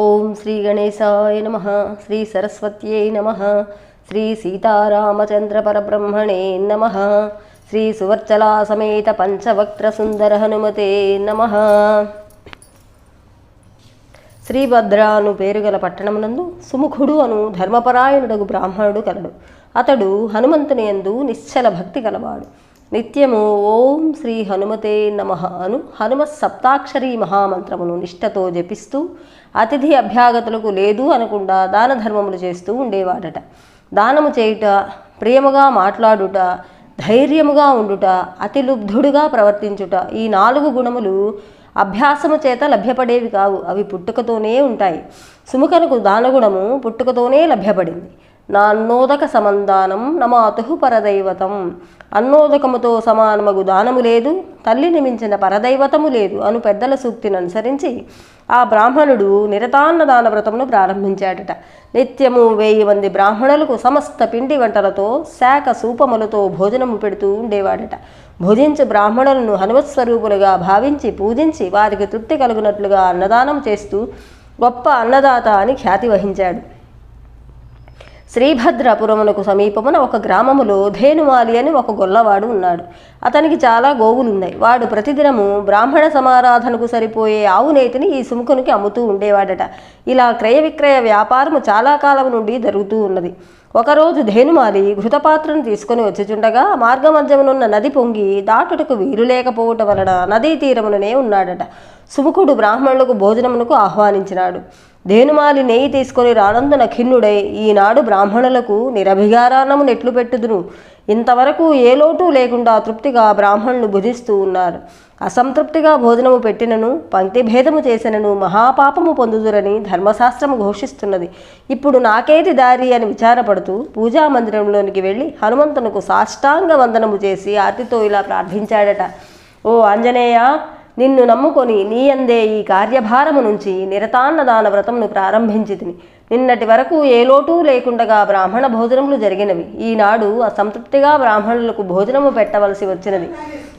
ఓం శ్రీ గణేశాయ నమ శ్రీ సరస్వత్యై నమ శ్రీ సీతారామచంద్ర పరబ్రహ్మణే నమ శ్రీ సువర్చలా సమేత పంచవక్త్ర సుందర హనుమతే నమ. శ్రీభద్ర అను పేరుగల పట్టణమునందు సుముఖుడు అను ధర్మపరాయణుడగు బ్రాహ్మణుడు కలడు. అతడు హనుమంతుని యందు నిశ్చల భక్తి కలవాడు నిత్యము ఓం శ్రీ హనుమతే నమ అను హనుమ సప్తాక్షరీ మహామంత్రమును నిష్ఠతో జపిస్తూ అతిథి అభ్యాగతులకు లేదు అనకుండా దాన ధర్మములు చేస్తూ ఉండేవాడట. దానము చేయుట ప్రేమగా మాట్లాడుట ధైర్యముగా ఉండుట అతిలుబ్ధుడుగా ప్రవర్తించుట ఈ నాలుగు గుణములు అభ్యాసము చేత లభ్యపడేవి కావు. అవి పుట్టుకతోనే ఉంటాయి. సుముఖనకు దానగుణము పుట్టుకతోనే లభ్యపడింది. నాన్నోదక సమందానం నమాతుహు పరదైవతం. అన్నోదకముతో సమానమగు దానము లేదు తల్లిని మించిన పరదైవతము లేదు అను పెద్దల సూక్తిని అనుసరించి ఆ బ్రాహ్మణుడు నిరతాన్నదాన వ్రతమును ప్రారంభించాడట. నిత్యము వెయ్యి మంది బ్రాహ్మణులకు సమస్త పిండి వంటలతో శాఖ సూపములతో భోజనము పెడుతూ ఉండేవాడట. భుజించి బ్రాహ్మణులను హనుమత్స్వరూపులుగా భావించి పూజించి వారికి తృప్తి కలుగునట్లుగా అన్నదానం చేస్తూ గొప్ప అన్నదాత అని ఖ్యాతి వహించాడు. శ్రీభద్రాపురమునకు సమీపమున ఒక గ్రామములో ధేనుమాలి అని ఒక గొల్లవాడు ఉన్నాడు. అతనికి చాలా గోవులున్నాయి. వాడు ప్రతిదినము బ్రాహ్మణ సమారాధనకు సరిపోయే ఆవు నేతిని ఈ సుముఖునికి అమ్ముతూ ఉండేవాడట. ఇలా క్రయ విక్రయ వ్యాపారము చాలా కాలం నుండి జరుగుతూ ఉన్నది. ఒకరోజు ధేనుమాలి ఘృతపాత్రను తీసుకొని వచ్చుచుండగా మార్గమధ్యమునున్న నది పొంగి దాటుటకు వీలు లేకపోవటం వలన నదీ తీరముననే ఉన్నాడట. సుముఖుడు బ్రాహ్మణులకు భోజనమునకు ఆహ్వానించినాడు. ధేనుమాలి నెయ్యి తీసుకొని రానందున ఖిన్నుడై ఈనాడు బ్రాహ్మణులకు నిరభిగారాన్నము నెట్లు పెట్టుదును. ఇంతవరకు ఏ లోటు లేకుండా తృప్తిగా బ్రాహ్మణులు భుజిస్తూ ఉన్నారు. అసంతృప్తిగా భోజనము పెట్టినను పంక్తి భేదము చేసినను మహాపాపము పొందుదురని ధర్మశాస్త్రము ఘోషిస్తున్నది. ఇప్పుడు నాకేది దారి అని విచారపడుతూ పూజా మందిరంలోనికి వెళ్ళి హనుమంతునకు సాష్టాంగ వందనము చేసి ఆర్తితో ఇలా ప్రార్థించాడట. ఓ ఆంజనేయ నిన్ను నమ్ముకొని నీ అందే ఈ కార్యభారము నుంచి నిరతాన్నదాన వ్రతమును ప్రారంభించితిని. నిన్నటి వరకు ఏ లోటు లేకుండగా బ్రాహ్మణ భోజనములు జరిగినవి. ఈనాడు అసంతృప్తిగా బ్రాహ్మణులకు భోజనము పెట్టవలసి వచ్చినది.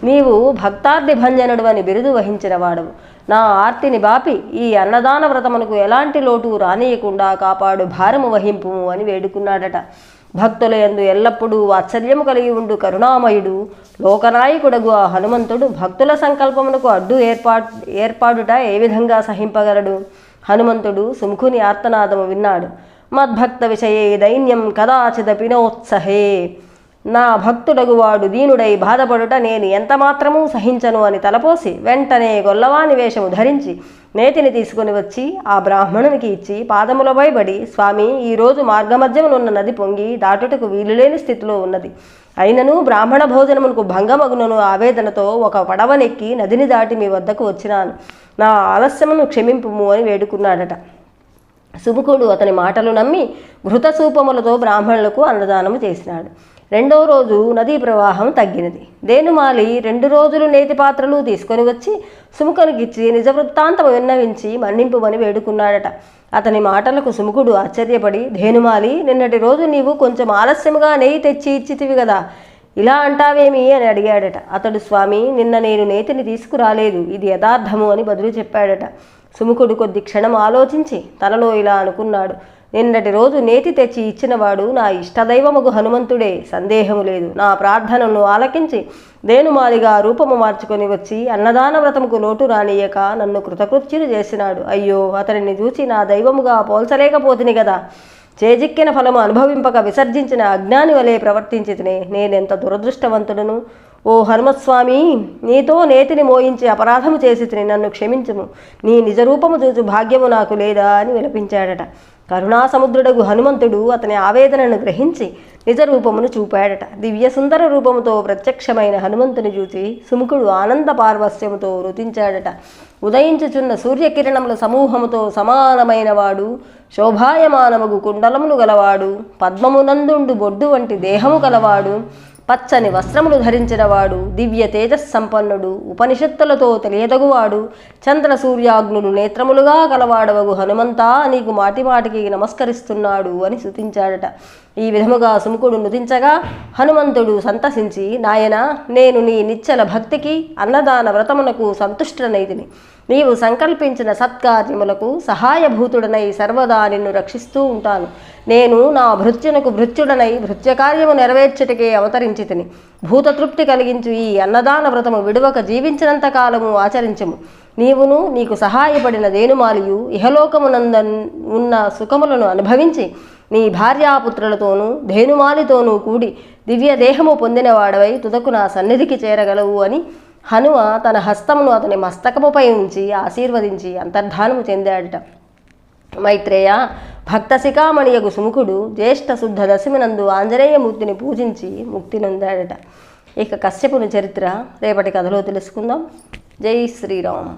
నీవు భక్తార్థి భంజనుడు అని బిరుదు వహించిన వాడవు. నా ఆర్తిని బాపి ఈ అన్నదాన వ్రతమునకు ఎలాంటి లోటు రానియకుండా కాపాడు భారము వహింపు అని వేడుకున్నాడట. భక్తుల యందు ఎల్లప్పుడూ వాత్సల్యము కలిగి ఉండు కరుణామయుడు. లోకనాయకుడగు ఆ హనుమంతుడు భక్తుల సంకల్పమునకు అడ్డు ఏర్పాటు ఏర్పాడుట ఏ విధంగా సహింపగలడు? హనుమంతుడు సుముఖుని ఆర్తనాదము విన్నాడు. మద్భక్త విషయే దైన్యం కదాచిదపినోత్సహే నా భక్తుడగువాడు దీనుడై బాధపడుట నేను ఎంత మాత్రమూ సహించను అని తలపోసి వెంటనే గొల్లవాని వేషము ధరించి నేతిని తీసుకుని వచ్చి ఆ బ్రాహ్మణునికి ఇచ్చి పాదములపై పడి స్వామి ఈరోజు మార్గమధ్యమునున్న నది పొంగి దాటుటకు వీలులేని స్థితిలో ఉన్నది. అయినను బ్రాహ్మణ భోజనమునకు భంగమగునను ఆవేదనతో ఒక పడవనెక్కి నదిని దాటి మీ వద్దకు వచ్చినాను. నా ఆలస్యమును క్షమింపుము అని వేడుకున్నాడట. సుముఖుడు అతని మాటలు నమ్మి ఘృతసూపములతో బ్రాహ్మణులకు అన్నదానము చేసినాడు. రెండో రోజు నదీ ప్రవాహం తగ్గినది. దేనుమాలి రెండు రోజులు నేతి పాత్రలు తీసుకొని వచ్చి సుముఖునికిచ్చి నిజ వృత్తాంతం విన్నవించి మన్నింపుమని వేడుకున్నాడట. అతని మాటలకు సుముఖుడు ఆశ్చర్యపడి ధేనుమాలి నిన్నటి రోజు నీవు కొంచెం ఆలస్యముగా నెయ్యి తెచ్చి ఇచ్చితివి కదా ఇలా అంటావేమి అని అడిగాడట. అతడు స్వామి నిన్న నేను నేతిని తీసుకురాలేదు ఇది యథార్థము అని బదులు చెప్పాడట. సుముఖుడు కొద్ది క్షణం ఆలోచించి తనలో ఇలా అనుకున్నాడు. నిన్నటి రోజు నేతి తెచ్చి ఇచ్చినవాడు నా ఇష్టదైవముగు హనుమంతుడే సందేహము లేదు. నా ప్రార్థనను ఆలకించి దేనుమాలిగా రూపము మార్చుకొని వచ్చి అన్నదాన వ్రతముకు లోటు రానియక నన్ను కృతకృత్యులు చేసినాడు. అయ్యో అతనిని చూచి నా దైవముగా పోల్చలేకపోతిని కదా చేజిక్కిన ఫలము అనుభవింపక విసర్జించిన అజ్ఞాని వలె ప్రవర్తించితినే. నేనెంత దురదృష్టవంతుడను? ఓ హనుమస్వామి నీతో నేతిని మోయించి అపరాధము చేసి నన్ను క్షమించుము. నీ నిజరూపము చూచు భాగ్యము నాకు లేదా అని విలపించాడట. కరుణాసముద్రుడగు హనుమంతుడు అతని ఆవేదనను గ్రహించి నిజ రూపమును చూపాడట. దివ్య సుందర రూపముతో ప్రత్యక్షమైన హనుమంతుని చూచి సుముఖుడు ఆనంద పార్వస్యముతో వృతించాడట. ఉదయించుచున్న సూర్యకిరణముల సమూహముతో సమానమైన వాడు శోభాయమానముగు కుండలములు గలవాడు పద్మమునందుండు బొడ్డు వంటి దేహము గలవాడు పచ్చని వస్త్రములు ధరించినవాడు దివ్య తేజస్సంపన్నుడు ఉపనిషత్తులతో తెలియదగువాడు చంద్ర సూర్యాగ్నులు నేత్రములుగా కలవాడవగు హనుమంతా నీకు మాటిమాటికి నమస్కరిస్తున్నాడు అని స్తుతించాడట ఈ విధముగా సుముఖుడు నుదించగా హనుమంతుడు సంతసించి నాయన నేను నీ నిచ్చల భక్తికి అన్నదాన వ్రతమునకు సంతుష్టనైతిని నీవు సంకల్పించిన సత్కార్యములకు సహాయభూతుడనై సర్వదా నిన్ను రక్షిస్తూ ఉంటాను. నేను నా భృత్యునకు భృత్యుడనై భృత్యకార్యము నెరవేర్చుటకే అవతరించి తిని భూతతృప్తి కలిగించు ఈ అన్నదాన వ్రతము విడువక జీవించినంత కాలము ఆచరించము. నీవును నీకు సహాయపడిన దేనుమాలియు ఇహలోకమునంద ఉన్న సుఖములను అనుభవించి నీ భార్యాపుత్రులతోనూ ధేనుమాలితోనూ కూడి దివ్య దేహము పొందినవాడవై తుదకు నా సన్నిధికి చేరగలవు అని హనుమ తన హస్తమును అతని మస్తకముపై ఉంచి ఆశీర్వదించి అంతర్ధానము చెందాడట. మైత్రేయ భక్త శిఖామణియగు సుముఖుడు జ్యేష్ఠ శుద్ధ దశమినందు ఆంజనేయమూర్తిని పూజించి ముక్తి నొందాడట. ఇక కశ్యపుని చరిత్ర రేపటి కథలో తెలుసుకుందాం. జై శ్రీరామ్.